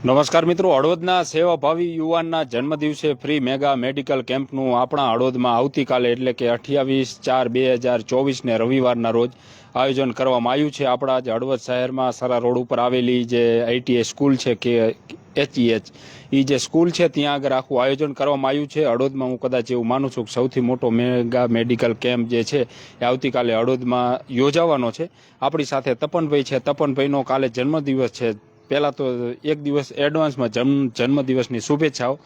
નમસ્કાર મિત્રો, હળવદના સેવાભાવી યુવાનના જન્મદિવસે ફ્રી મેગા મેડિકલ કેમ્પનું આપણા હળવદમાં આવતીકાલે એટલે કે અઠ્યાવીસ ચાર બે હજાર ચોવીસને રવિવારના રોજ આયોજન કરવામાં આવ્યું છે. આપણા જ હળવદ શહેરમાં સરા રોડ ઉપર આવેલી જે આઈટીએ સ્કૂલ છે કે એચઈએચ એ જે સ્કૂલ છે ત્યાં આગળ આખું આયોજન કરવામાં આવ્યું છે. હળવદમાં હું કદાચ એવું માનું છું કે સૌથી મોટો મેગા મેડિકલ કેમ્પ જે છે એ આવતીકાલે હળવદમાં યોજાવાનો છે. આપણી સાથે તપનભાઈ છે. તપનભાઈનો કાલે જન્મદિવસ છે. પહેલાં તો એક દિવસ એડવાન્સમાં જન્મ, જન્મદિવસની શુભેચ્છાઓ.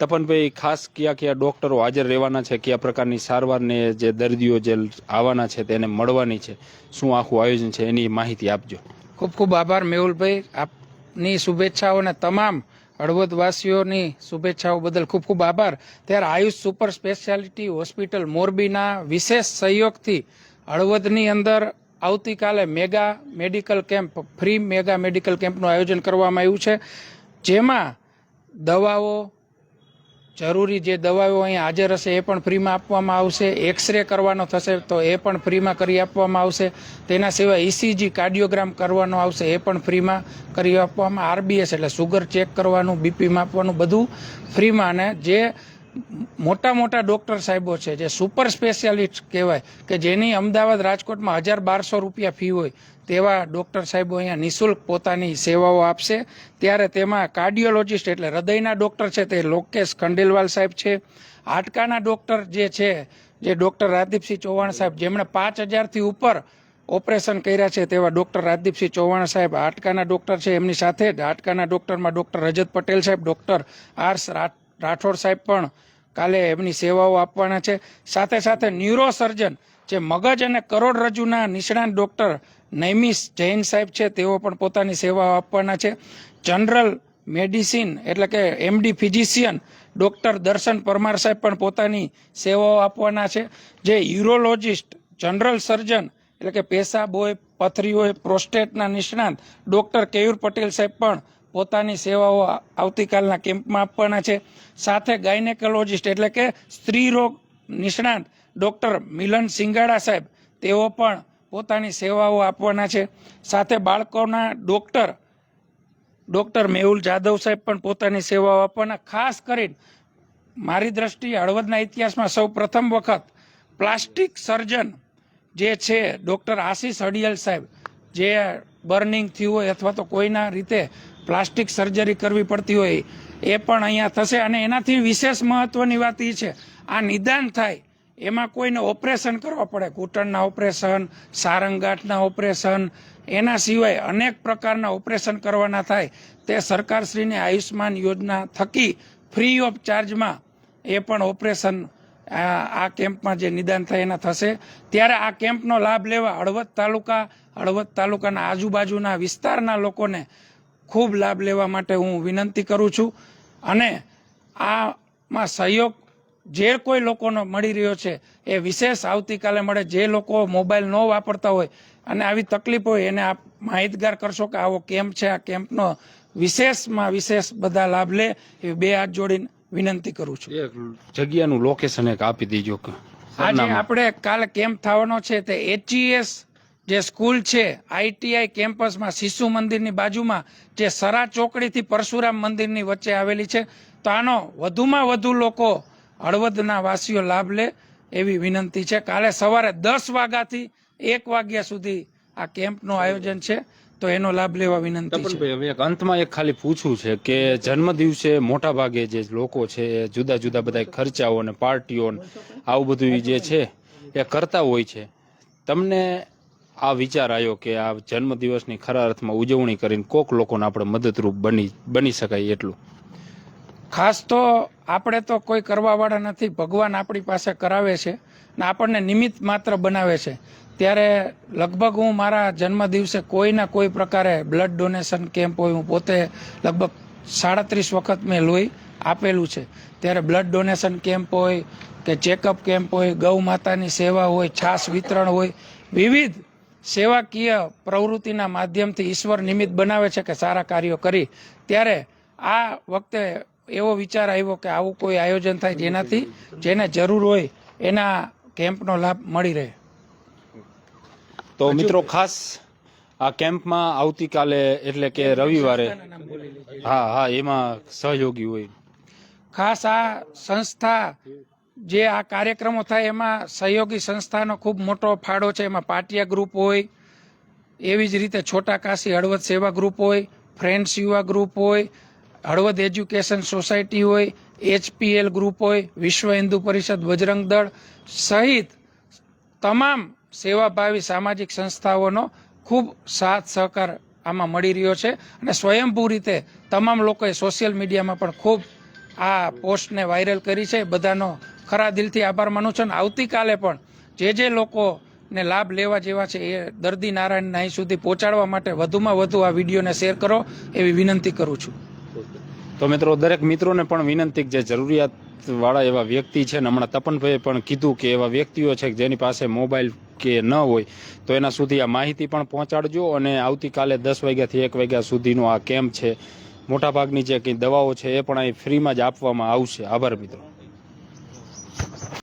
તપનભાઈ ખાસ કયા કયા ડોક્ટરો હાજર રહેવાના છે? કયા પ્રકારની સારવારને જે દર્દીઓ જે આવવાના છે તેને મળવાની છે? શું આખું આયોજન છે? એની માહિતી આપજો. ખૂબ ખૂબ આભાર મેહુલભાઈ આપની શુભેચ્છાઓ અને તમામ હળવદવાસીઓની શુભેચ્છાઓ બદલ ખૂબ ખૂબ આભાર. ત્યારે આયુષ સુપર સ્પેશિયાલિટી હોસ્પિટલ મોરબીના વિશેષ સહયોગથી હળવદની અંદર આવતીકાલે mega medical camp, free mega medical કેમ્પનું આયોજન કરવામાં આવ્યું છે, જેમાં દવાઓ, જરૂરી જે દવાઓ અહીંયા હાજર હશે એ પણ ફ્રીમાં આપવામાં આવશે, એક્સરે કરવાનો થશે તો એ પણ ફ્રીમાં કરી આપવામાં આવશે, તેના સિવાય ઇસીજી કાર્ડિયોગ્રામ કરવાનો આવશે એ પણ ફ્રીમાં કરી આપવામાં, આરબીએસ એટલે સુગર ચેક કરવાનું, બીપી માપવાનું બધું ફ્રીમાં અને જે મોટા મોટા ડોક્ટર સાહેબો છે, જે સુપર સ્પેશિયાલિસ્ટ કહેવાય, કે જેની અમદાવાદ રાજકોટમાં હજાર બારસો રૂપિયા ફી હોય, તેવા ડોક્ટર સાહેબો અહીંયા નિઃશુલ્ક પોતાની સેવાઓ આપશે. ત્યારે તેમાં કાર્ડિયોલોજિસ્ટ એટલે હૃદયના ડોક્ટર છે, તે લોકેશ ખંડેલવાલ સાહેબ છે. હાડકાના ડોક્ટર જે છે, જે ડોક્ટર રાજદીપસિંહ ચૌહાણ સાહેબ, જેમણે પાંચ હજારથી ઉપર ઓપરેશન કર્યા છે, તેવા ડોક્ટર રાજદીપસિંહ ચૌહાણ સાહેબ હાડકાના ડોક્ટર છે. એમની સાથે જ હાડકાના ડોક્ટરમાં ડોક્ટર રજત પટેલ સાહેબ, ડોક્ટર આર રાઠોડ સાહેબ પણ કાલે એમની સેવાઓ આપવાના છે. સાથે સાથે ન્યુરોસર્જન, જે મગજ અને કરોડરજ્જુના નિષ્ણાંત ડૉક્ટર નૈમિષ જૈન સાહેબ છે, તેઓ પણ પોતાની સેવાઓ આપવાના છે. જનરલ મેડિસિન, એટલે કે એમડી ફિઝિશિયન ડૉક્ટર દર્શન પરમાર સાહેબ પણ પોતાની સેવાઓ આપવાના છે. જે યુરોલોજિસ્ટ, જનરલ સર્જન, એટલે કે પેશાબ હોય પથરી હોય પ્રોસ્ટેટના નિષ્ણાંત ડૉક્ટર કેયુર પટેલ સાહેબ પણ પોતાની સેવાઓ આવતીકાલના કેમ્પમાં આપવાના છે. સાથે ગાયનેકોલોજિસ્ટ એટલે કે સ્ત્રી રોગ નિષ્ણાંત ડૉક્ટર મિલન સિંગાડા સાહેબ, તેઓ પણ પોતાની સેવાઓ આપવાના છે. સાથે બાળકોના ડોક્ટર, ડૉક્ટર મેહુલ જાદવ સાહેબ પણ પોતાની સેવાઓ આપવાના. ખાસ કરીને મારી દ્રષ્ટિએ હળવદના ઇતિહાસમાં સૌ પ્રથમ વખત પ્લાસ્ટિક સર્જન જે છે ડૉક્ટર આશીષ હડિયલ સાહેબ, જે બર્નિંગ થયું હોય અથવા તો કોઈના રીતે પ્લાસ્ટિક સર્જરી કરવી પડતી હોય, એ પણ અહીંયા થશે. અને એનાથી વિશેષ મહત્વની વાત એ છે, આ નિદાન થાય, એમાં કોઈને ઓપરેશન કરવા પડે. ઘૂંટણના ઓપરેશન સારંગાંઠના ઓપરેશન, એના સિવાય અનેક પ્રકારના ઓપરેશન કરવાના થાય. તે સરકારશ્રીની આયુષ્માન યોજના થકી ફ્રી ઓફ ચાર્જમાં એ પણ ઓપરેશન આ કેમ્પમાં જે નિદાન થાય એના થશે. ત્યારે આ કેમ્પનો લાભ લેવા હળવદ તાલુકા, હળવદ તાલુકાના આજુબાજુના વિસ્તારના લોકોને ખૂબ લાભ લેવા માટે હું વિનંતી કરું છું. અને આમાં સહયોગ જે કોઈ લોકોનો મળી રહ્યો છે, એ વિશેષ આવતીકાલે મળે. જે લોકો મોબાઈલ ન વાપરતા હોય અને આવી તકલીફ હોય, એને આપ માહિતગાર કરશો કે આવો કેમ્પ છે. આ કેમ્પનો વિશેષમાં વિશેષ બધા લાભ લે. એ બે હાથ જોડીને વિનંતી કરું છું. એક જગ્યાનું લોકેશન એક આપી દીજો આજે આપણે કાલે કેમ્પ થવાનો છે તે એચઈએસ જે સ્કૂલ છે આઈટીઆઈ કેમ્પસમાં શિશુ મંદિરની બાજુમાં જે સરા ચોકડીથી પરશુરામ મંદિરની વચ્ચે આવેલી છે. તો આનો વધુમાં વધુ લોકો હળવદના વાસીઓ લાભ લે એવી વિનંતી છે. કાલે સવારે દસ વાગ્યાથી એક વાગ્યા સુધી આ કેમ્પનું આયોજન છે. તો એનો લાભ લેવા વિનંતી છે. હવે એક અંતમાં એક ખાલી પૂછવું છે કે જન્મ દિવસે મોટા ભાગે જે લોકો છે જુદા જુદા બધા ખર્ચાઓ ને પાર્ટીઓ આવું બધું જે છે એ કરતા હોય છે. તમને આ વિચાર આવ્યો કે આ જન્મ દિવસની ખરા અર્થમાં ઉજવણી કરીને કોક લોકોને આપણે મદદરૂપ બની બની શકાય એટલું? ખાસ તો આપણે તો કોઈ કરવાવાળા નથી. ભગવાન આપણી પાસે કરાવે છે. ને આપણને નિમિત્ત માત્ર બનાવે છે. ત્યારે લગભગ હું મારા જન્મદિવસે કોઈના કોઈ પ્રકારે બ્લડ ડોનેશન કેમ્પ હોય, હું પોતે લગભગ સાડત્રીસ વખત મેં લોહી આપેલું છે. ત્યારે બ્લડ ડોનેશન કેમ્પ હોય કે ચેકઅપ કેમ્પ હોય, ગૌ માતાની સેવા હોય, છાસ વિતરણ હોય, વિવિધ સેવાકીય પ્રવૃત્તિના માધ્યમથી ઈશ્વર નિમિત્ત બનાવે છે કે સારા કાર્યો કરી. ત્યારે આ વખતે એવો વિચાર આવ્યો કે આવું કોઈ આયોજન થાય જેનાથી, જેને જરૂર હોય, એના કેમ્પનો લાભ મળી રહે. તો મિત્રો ખાસ આ કેમ્પમાં આવતીકાલે એટલે કે રવિવારે હા હા એમાં સહયોગી હોય. ખાસ આ સંસ્થા જે આ કાર્યક્રમો થાય એમાં સહયોગી સંસ્થાનો ખૂબ મોટો ફાળો છે. એમાં પાટિયા ગ્રુપ હોય એવી જ રીતે છોટા કાશી હળવદ સેવા ગ્રુપ હોય ફ્રેન્ડ્સ યુવા ગ્રુપ હોય હળવદ એજ્યુકેશન સોસાયટી હોય એચપીએલ ગ્રુપ હોય, વિશ્વ હિન્દુ પરિષદ, બજરંગ દળ સહિત તમામ સેવાભાવી સામાજિક સંસ્થાઓનો ખૂબ સાથ સહકાર આમાં મળી રહ્યો છે અને સ્વયંભૂ રીતે તમામ લોકોએ સોશિયલ મીડિયામાં પણ ખૂબ આ પોસ્ટને વાયરલ કરી છે. બધાનો ખરા દિલથી આભાર માનું છું અને આવતીકાલે પણ જે જે લોકોને લાભ લેવા જેવા છે એ દર્દી નારાયણ અહીં સુધી પહોંચાડવા માટે વધુમાં વધુ આ વિડીયોને શેર કરો એવી વિનંતી કરું છું. તો મિત્રો, દરેક મિત્રોને પણ વિનંતી જે જરૂરિયાત વાળા એવા વ્યક્તિ છે ને, હમણાં તપનભાઈએ પણ કીધું કે એવા વ્યક્તિઓ છે જેની પાસે મોબાઈલ કે ન હોય, તો એના સુધી આ માહિતી પણ પહોંચાડજો અને આવતીકાલે દસ વાગ્યાથી એક વાગ્યા સુધીનો આ કેમ્પ છે. મોટાભાગની જે કંઈ દવાઓ છે એ પણ અહીં ફ્રીમાં જ આપવામાં આવશે. આભાર મિત્રો.